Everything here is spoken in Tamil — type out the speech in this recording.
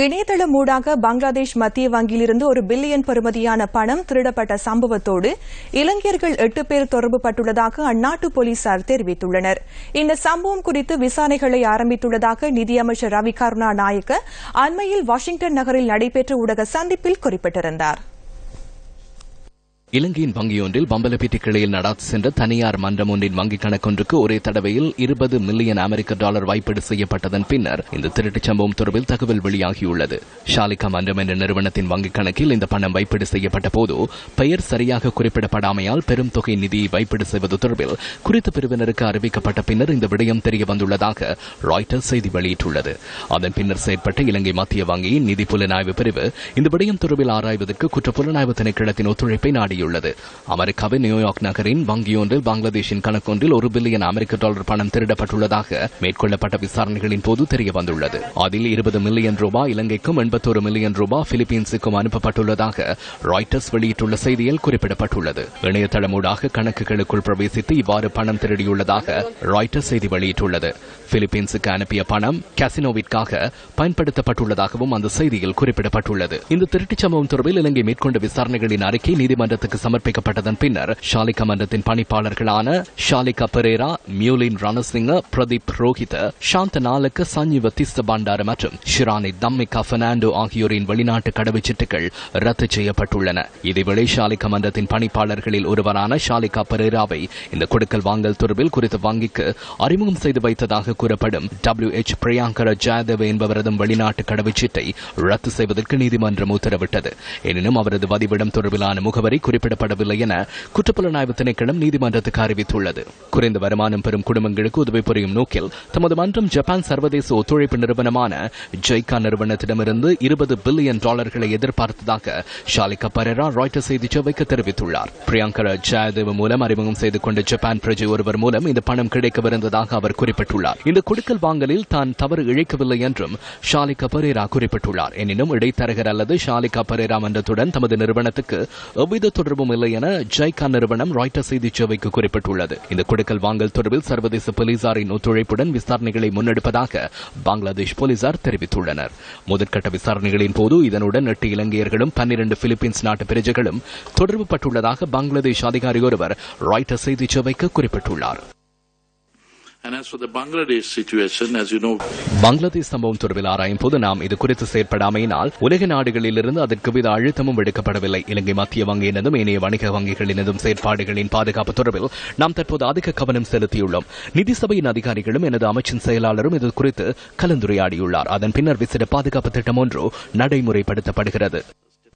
இணையதளம் ஊடாக பங்களாதேஷ் மத்திய வங்கியிலிருந்து ஒரு பில்லியன் பெறுமதியான பணம் திருடப்பட்ட சம்பவத்தோடு இளைஞர்கள் எட்டு பேர் தொடர்புபட்டுள்ளதாக அந்நாட்டு போலீசார் தெரிவித்துள்ளனர். இந்த சம்பவம் குறித்து விசாரணைகளை ஆரம்பித்துள்ளதாக நிதியமைச்சர் ரவி கருணா நாயக்க அண்மையில் வாஷிங்டன் நகரில் நடைபெற்ற ஊடக சந்திப்பில் குறிப்பிட்டிருந்தார். இலங்கையின் வங்கியொன்றில் பம்பலப்பேட்டை கிளையில் நடாத்து சென்ற தனியார் மன்றம் ஒன்றின் வங்கிக் கணக்கொன்றுக்கு ஒரே தடவையில் இருபது மில்லியன் அமெரிக்க டாலர் வாய்ப்பீடு செய்யப்பட்டதன் பின்னர் இந்த திருட்டுச் சம்பவம் தொடர்பில் தகவல் வெளியாகியுள்ளது. ஷாலிகா மன்றம் என்ற நிறுவனத்தின் வங்கிக் கணக்கில் இந்த பணம் வைப்பீடு செய்யப்பட்ட போது பெயர் சரியாக குறிப்பிடப்படாமையால் பெரும் தொகை நிதியை வைப்பீடு செய்வது தொடர்பில் குறித்த பிரிவினருக்கு அறிவிக்கப்பட்ட பின்னர் இந்த விடயம் தெரிய வந்துள்ளதாக ராய்டர்ஸ் செய்தி வெளியிட்டுள்ளது. அதன் பின்னர் செயற்பட்ட இலங்கை மத்திய வங்கியின் நிதி புலனாய்வு பிரிவு இந்த விடயம் தொடர்பில் ஆராய்வதற்கு குற்ற புலனாய்வு திணைக்களத்தின் ஒத்துழைப்பை நாடி கூறியுள்ளது அமெரிக்காவின் நியூயார்க் நகரின் வங்கியொன்றில் பங்களாதேஷின் கணக்கொன்றில் ஒரு பில்லியன் அமெரிக்க டாலர் பணம் திருடப்பட்டுள்ளதாக மேற்கொள்ளப்பட்ட விசாரணைகளின் போது தெரிய வந்துள்ளது அதில் இருபது மில்லியன் ரூபாய் இலங்கைக்கும் எண்பத்தோரு மில்லியன் ரூபாய் பிலிப்பீன்ஸுக்கும் அனுப்பப்பட்டுள்ளதாக ராய்டர்ஸ் வெளியிட்டுள்ள செய்தியில் குறிப்பிடப்பட்டுள்ளது. இணையதளம் ஊடாக கணக்குகளுக்குள் பிரவேசித்து இவ்வாறு பணம் திருடியுள்ளதாக ராய்டர்ஸ் செய்தி வெளியிட்டுள்ளது. பிலிப்பீன்ஸுக்கு அனுப்பிய பணம் கசினோவிற்காக பயன்படுத்தப்பட்டுள்ளதாகவும் அந்த செய்தியில் குறிப்பிடப்பட்டுள்ளது. இந்த திருட்டுச் சம்பவம் தொடர்பில் இலங்கை மேற்கொண்ட விசாரணைகளின் அறிக்கை நீதிமன்றத்தில் நீதிமன்றத்துக்கு சமர்ப்பிக்கப்பட்டதன் பின்னர் ஷாலிகா மன்றத்தின் பணிப்பாளர்களான ஷாலிகா பெரேரா மியூலின் ரணசிங்க பிரதீப் ரோஹித சாந்த நாளுக்கு சஞ்சீவ திஸ்த பண்டார மற்றும் ஷிரானி தம்மிகா பெர்னாண்டோ ஆகியோரின் வெளிநாட்டு கடவுச்சீட்டுகள் ரத்து செய்யப்பட்டுள்ளன. இதேவேளை ஷாலிகா மன்றத்தின் பணிப்பாளர்களில் ஒருவரான ஷாலிகா பெரேராவை இந்த கொடுக்கல் வாங்கல் தொடர்பில் குறித்த வங்கிக்கு அறிமுகம் செய்து வைத்ததாக கூறப்படும் டபிள்யூ எச் பிரியாங்கர ஜெயதேவ என்பவரதும் வெளிநாட்டு கடவுச்சீட்டை ரத்து செய்வதற்கு நீதிமன்றம் உத்தரவிட்டது. எனினும் அவரது வதிவிடம் தொடர்பிலான முகவரி குறிப்பிடப்படவில்லை என குற்றப்புலனாய்வு திணைக்களம் நீதிமன்றத்துக்கு அறிவித்துள்ளது. குறைந்த வருமானம் பெறும் குடும்பங்களுக்கு உதவி புரியும் நோக்கில் தமது மன்றம் ஜப்பான் சர்வதேச ஒத்துழைப்பு நிறுவனமான ஜெய்கா நிறுவனத்திடமிருந்து இருபது பில்லியன் டாலர்களை எதிர்பார்த்ததாக ஷாலிகா பரேரா ராய்டர் செய்தி சேவைக்கு தெரிவித்துள்ளார். பிரியங்கர ஜெயதேவ மூலம் அறிமுகம் செய்து கொண்ட ஜப்பான் பிரஜை ஒருவர் மூலம் இந்த பணம் கிடைக்கவிருந்ததாக அவர் குறிப்பிட்டுள்ளார். இந்த குடுக்கல் வாங்கலில் தான் தவறு இழைக்கவில்லை என்றும் ஷாலிகா பரேரா குறிப்பிட்டுள்ளார். எனினும் இடைத்தரகர் அல்லது ஷாலிகா பரேரா மன்றத்துடன் தமது நிறுவனத்துக்கு எவ்வித தொடர்பும் இல்லை என ஜைகா நிறுவனம் ராய்டர் செய்திச் சேவைக்கு குறிப்பிட்டுள்ளது. இந்த கொடுக்கல் வாங்கல் தொடர்பில் சர்வதேச போலீசாரின் ஒத்துழைப்புடன் விசாரணைகளை முன்னெடுப்பதாக பங்களாதேஷ் போலீசார் தெரிவித்துள்ளனர். முதற்கட்ட விசாரணைகளின் போது இதனுடன் எட்டு இலங்கையர்களும் பன்னிரண்டு பிலிப்பீன்ஸ் நாட்டு பிரஜைகளும் தொடர்பு பட்டுள்ளதாக பங்களாதேஷ் அதிகாரி ஒருவர் ராய்டர் செய்திச் சேவைக்கு குறிப்பிட்டுள்ளார். பங்களாதேஷ் சம்பவம் தொடர்பில் ஆராயும் போது நாம் இது குறித்து செயற்படாமையினால் உலக நாடுகளிலிருந்து அதற்கு வித அழுத்தமும் எடுக்கப்படவில்லை. இலங்கை மத்திய வங்கியினதும் இணைய வணிக வங்கிகளினதும் செயற்பாடுகளின் பாதுகாப்பு தொடர்பில் நாம் தற்போது அதிக கவனம் செலுத்தியுள்ளோம். நிதி சபையின் அதிகாரிகளும் எனது அமைச்சின் செயலாளரும் இது குறித்து கலந்துரையாடியுள்ளார். அதன் பின்னர் விசிட பாதுகாப்பு திட்டம் ஒன்று நடைமுறைப்படுத்தப்படுகிறது.